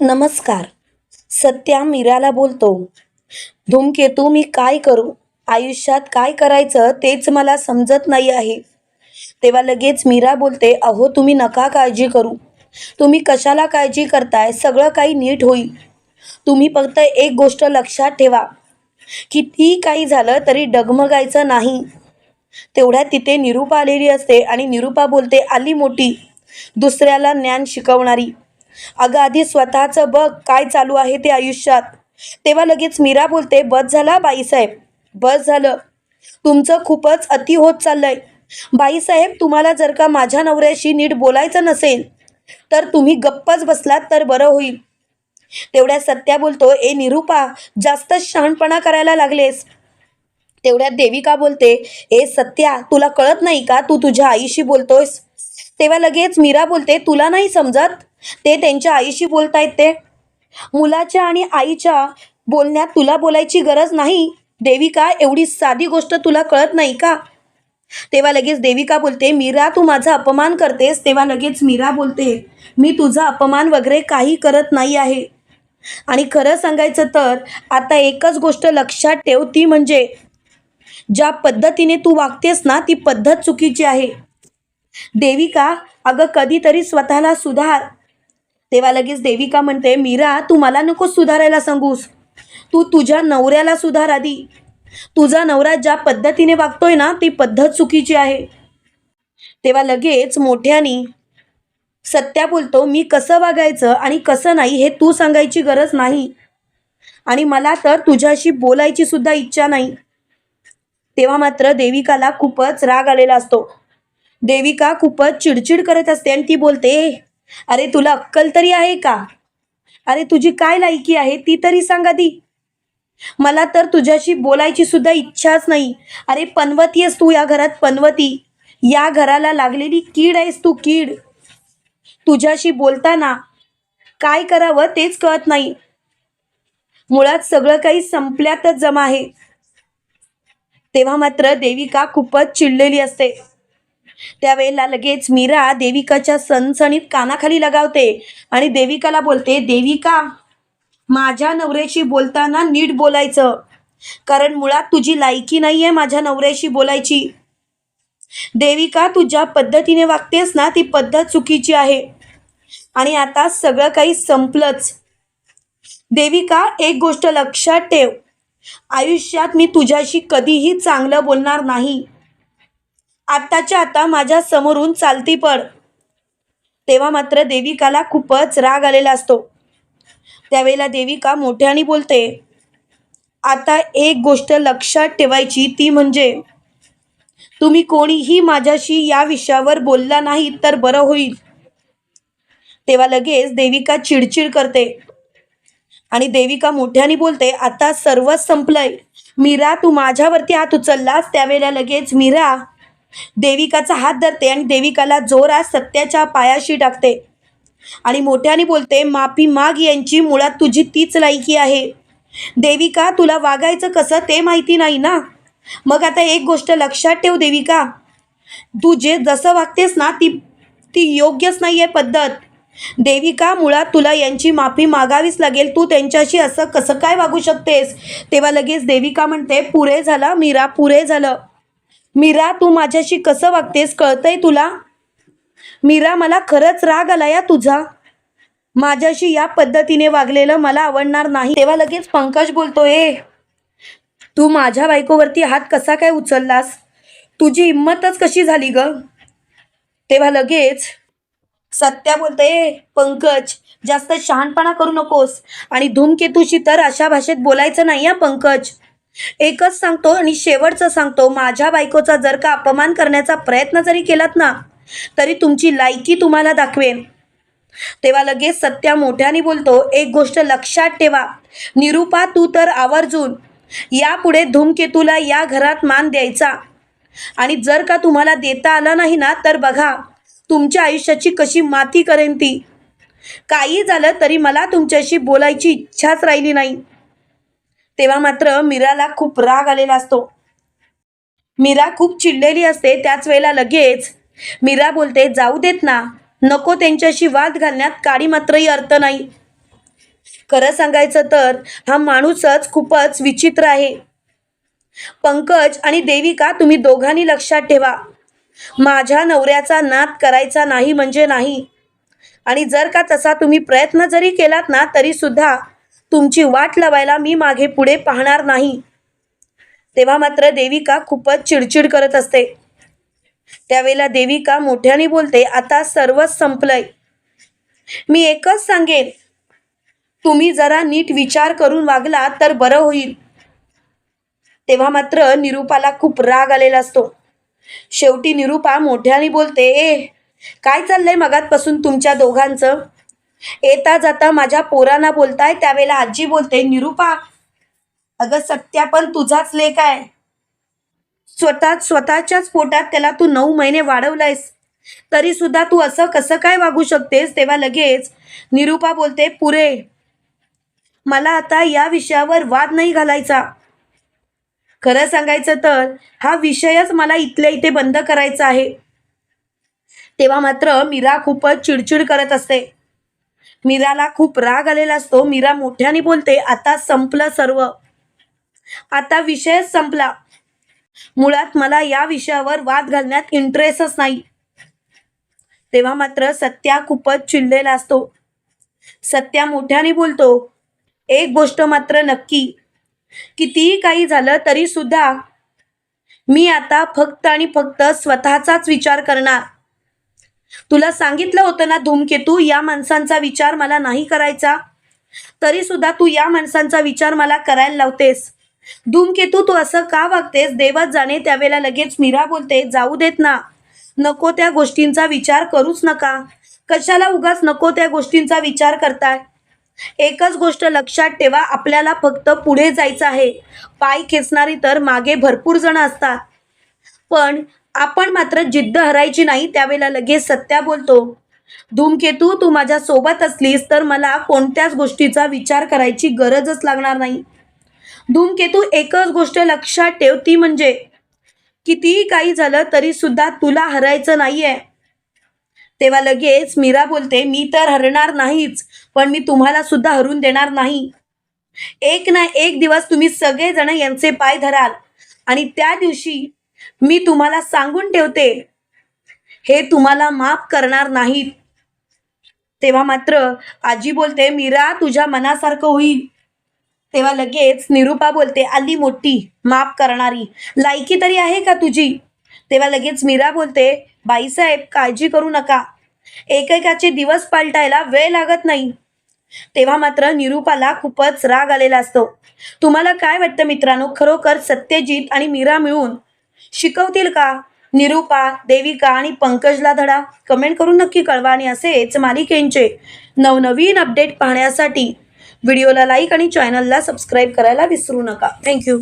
नमस्कार. सत्या मीराला बोलतो. धूमकेतू मी काय करू? आयुष्यात काय करायचं तेच मला समजत नाही आहे. तेव्हा लगेच मीरा बोलते अहो तुम्ही नका काळजी करू. तुम्ही कशाला काळजी करताय? सगळं काही नीट होईल. तुम्ही फक्त एक गोष्ट लक्षात ठेवा. किती काही झालं तरी डगमगायचं नाही. तेवढ्यात तिथे निरूपा आलेली असते आणि निरूपा बोलते आली मोठी. दुसऱ्याला ज्ञान शिकवणारी. अगं आधी स्वतःचं बघ काय चालू आहे ते आयुष्यात. तेव्हा लगेच मीरा बोलते बस झाला बाईसाहेब बस झालं. तुमचं खूपच अति होत चाललंय. बाईसाहेब तुम्हाला जर का माझ्या नवऱ्याशी नीट बोलायचं नसेल तर तुम्ही गप्पच बसलात तर बरं होईल. तेवढ्या सत्या बोलतो ए निरूपा जास्त शहाणपणा करायला लागलेस. तेवढ्यात देविका बोलते ए सत्या तुला कळत नाही का तू तुझ्या आईशी बोलतोयस? तेव्हा लगेच मीरा बोलते तुला नाही समजत? ते त्यांच्या आईशी बोलतायत ते. मुलाच्या आणि आईच्या बोलण्यात तुला बोलायची गरज नाही. देविका एवढी साधी गोष्ट तुला कळत नाही का? तेव्हा लगेच देविका बोलते मीरा तू माझा अपमान करतेस. तेव्हा लगेच मीरा बोलते मी तुझा अपमान वगैरे काही करत नाही आहे. आणि खरं सांगायचं तर आता एकच गोष्ट लक्षात ठेव ती म्हणजे ज्या पद्धतीने तू वागतेस ना ती पद्धत चुकीची आहे. देविका अगं कधीतरी स्वतःला सुधार तेव्हा लगेच देविका म्हणते मीरा तू मला नकोस सुधारायला सांगूस. तू तुझ्या नवऱ्याला सुधार आधी. तुझा नवरा ज्या पद्धतीने वागतोय ना ती पद्धत चुकीची आहे. तेव्हा लगेच मोठ्यानी सत्या बोलतो मी कसं वागायचं आणि कसं नाही हे तू सांगायची गरज नाही. आणि मला तर तुझ्याशी बोलायची सुद्धा इच्छा नाही. तेव्हा मात्र देविकाला खूपच राग आलेला असतो. देविका खूपच चिडचिड करत असते आणि ती बोलते अरे तुला अक्कल तरी आहे का? अरे तुझी काय लायकी आहे ती तरी सांग आधी मला तर तुझ्याशी बोलायची सुद्धा इच्छाच नाही. अरे पनवती आहेस तू या घरात पनवती. या घराला लागलेली कीड आहेस तू कीड. तुझ्याशी बोलताना काय करावं तेच कळत नाही. मुळात सगळं काही संपल्यातच जमा आहे. तेव्हा मात्र देविका खूपच चिडलेली असते. त्यावेळेला लगेच मीरा देविकाच्या सणसणीत कानाखाली लगावते आणि देविकाला बोलते देविका माझ्या नवऱ्याशी बोलताना नीट बोलायचं. कारण मुळात तुझी लायकी नाही आहे माझ्या नवऱ्याशी बोलायची. देविका तू ज्या पद्धतीने वागतेस ना ती पद्धत चुकीची आहे. आणि आता सगळं काही संपलंच. देविका एक गोष्ट लक्षात ठेव. आयुष्यात मी तुझ्याशी कधीही चांगलं बोलणार नाही. आत्ताच्या आता माझ्या समोरून चालती पड तेव्हा मात्र देविकाला खूपच राग आलेला असतो. त्यावेळेला देविका मोठ्याने बोलते आता एक गोष्ट लक्षात ठेवायची ती म्हणजे तुम्ही कोणीही माझ्याशी या विषयावर बोलला नाही तर बरं होईल. तेव्हा लगेच देविका चिडचिड करते आणि देविका मोठ्याने बोलते आता सर्वच संपलंय. मीरा तू माझ्यावरती हात उचललास. त्यावेळेला लगेच मीरा देविकाचा हात धरते आणि देविकाला जोरात सत्याच्या पायाशी टाकते. आणि मोठ्याने बोलते माफी माग यांची मुळात तुझी तीच लायकी आहे. देविका तुला वागायचं कसं ते माहिती नाही ना? मग आता एक गोष्ट लक्षात ठेव देविका. तू जे जसं वागतेस ना ती ती योग्यच नाही आहे पद्धत. देविका मुळात तुला यांची माफी मागावीच लागेल. तू त्यांच्याशी असं कसं काय वागू शकतेस? तेव्हा लगेच देविका म्हणते पुरे झालं मीरा पुरे झालं. मीरा तू माझ्याशी कसं वागतेस कळतंय तुला? मीरा मला खरंच राग आला या तुझा. माझ्याशी या पद्धतीने वागलेलं मला आवडणार नाही. तेव्हा लगेच पंकज बोलतो ए तू माझ्या बायकोवरती हात कसा काय उचललास? तुझी हिंमतच कशी झाली ग? तेव्हा लगेच सत्या बोलते "ए, पंकज जास्त शहाणपणा करू नकोस आणि धूमकेतूशी तर अशा भाषेत बोलायचं नाही या पंकज. एकच सांगतो आणि शेवटचं सांगतो माझ्या बायकोचा जर का अपमान करण्याचा प्रयत्न जरी केलात ना तरी तुमची लायकी तुम्हाला दाखवेन. तेव्हा लगेच सत्या मोठ्याने बोलतो एक गोष्ट लक्षात ठेवा निरूपा तू तर आवर्जून यापुढे धूमकेतूला या घरात मान द्यायचा. आणि जर का तुम्हाला देता आलं नाही ना तर बघा तुमच्या आयुष्याची कशी माती करेन ती. काही झालं तरी मला तुमच्याशी बोलायची इच्छाच राहिली नाही. तेव्हा मात्र मीराला खूप राग आलेला असतो. मीरा खूप चिडलेली असते त्याच वेळेला लगेच मीरा बोलते जाऊ देत ना नको त्यांच्याशी वाद घालण्यात काळी मात्रही अर्थ नाही. खरं सांगायचं तर हा माणूसच खूपच विचित्र आहे. पंकज आणि देविका तुम्ही दोघांनी लक्षात ठेवा. माझ्या नवऱ्याचा नाद करायचा नाही म्हणजे नाही. आणि जर का तसा तुम्ही प्रयत्न जरी केलात ना तरी सुद्धा तुमची वाट लावायला मी मागे पुढे पाहणार नाही. तेव्हा मात्र देविका खूपच चिडचिड करत असते. त्यावेळेला देविका मोठ्याने बोलते आता सर्वच संपलंय. मी एकच सांगेन. तुम्ही जरा नीट विचार करून वागला तर बरं होईल. तेव्हा मात्र निरूपाला खूप राग आलेला असतो. शेवटी निरूपा मोठ्याने बोलते ए काय चाललंय मगातपासून तुमच्या दोघांचं? येता जाता माझ्या पोरांना बोलताय त्यावेळेला आजी बोलते निरूपा अगं सत्या पण तुझाच लेख आहे. स्वतः स्वतःच्याच पोटात त्याला तू नऊ महिने वाढवलायस. तरी सुद्धा तू असं कसं काय वागू शकतेस? तेव्हा लगेच निरूपा बोलते पुरे मला आता या विषयावर वाद नाही घालायचा. खरं सांगायचं तर हा विषयच मला इथल्या इथे बंद करायचा आहे. तेव्हा मात्र मीरा खूपच चिडचिड करत असते. मीराला खूप राग आलेला असतो. मीरा मोठ्याने बोलते आता संपलं सर्व. आता विषयच संपला. मुळात मला या विषयावर वाद घालण्यात इंटरेस्टच नाही. तेव्हा मात्र सत्या खूपच चिडलेला असतो. सत्या मोठ्याने बोलतो एक गोष्ट मात्र नक्की. कितीही काही झालं तरी सुद्धा मी आता फक्त आणि फक्त स्वतःचाच विचार करणार. तुला सांगितलं होतं ना धूमकेतू? या माणसांचा विचार मला नाही करायचा. तरी सुद्धा तू या माणसांचा विचार मला करायला लावतेस. धूमकेतू तू असं का वागतेस? देवात जाणे त्यावेळेला लगेच मीरा बोलते जाऊ देत ना. नको त्या गोष्टींचा विचार करूच नका. कशाला उगाच नको त्या गोष्टींचा विचार करताय? एकच गोष्ट लक्षात ठेवा आपल्याला फक्त पुढे जायचं आहे. पाय खेचणारी तर मागे भरपूर जण असतात. पण आपण मात्र जिद्द हरायची नाही त्यावेळेला लगेच सत्या बोलतो धूमकेतू तू माझ्या सोबत असलीस तर मला कोणत्याच गोष्टीचा विचार करायची गरजच लागणार नाही. धूमकेतू एकच गोष्ट लक्षात ठेव ती म्हणजे कितीही काही झालं तरी सुद्धा तुला हरायचं नाहीये. तेव्हा लगेच मीरा बोलते मी तर हरणार नाहीच पण मी तुम्हाला सुद्धा हरून देणार नाही. एक ना एक दिवस तुम्ही सगळेजण यांचे पाय धराल आणि त्या दिवशी मी तुम्हाला सांगून ठेवते. हे तुम्हाला माफ करणार नाहीत. तेव्हा मात्र आजी बोलते मीरा तुझ्या मनासारखं होईल. तेव्हा लगेच निरूपा बोलते आली मोठी माफ करणारी. लायकी तरी आहे का तुझी? तेव्हा लगेच मीरा बोलते बाईसाहेब काळजी करू नका. एकेकाचे दिवस पालटायला वेळ लागत नाही. तेव्हा मात्र निरूपाला खूपच राग आलेला असतो. तुम्हाला काय वाटतं मित्रांनो? खरोखर सत्यजित आणि मीरा मिळून शिकवतील का? निरूपा देविका आणि पंकजला धडा. कमेंट करून नक्की कळवा आणि असेच मालिकेंचे नवनवीन अपडेट पाहण्यासाठी व्हिडिओला लाईक आणि चॅनलला सबस्क्राईब करायला विसरू नका. थँक्यू.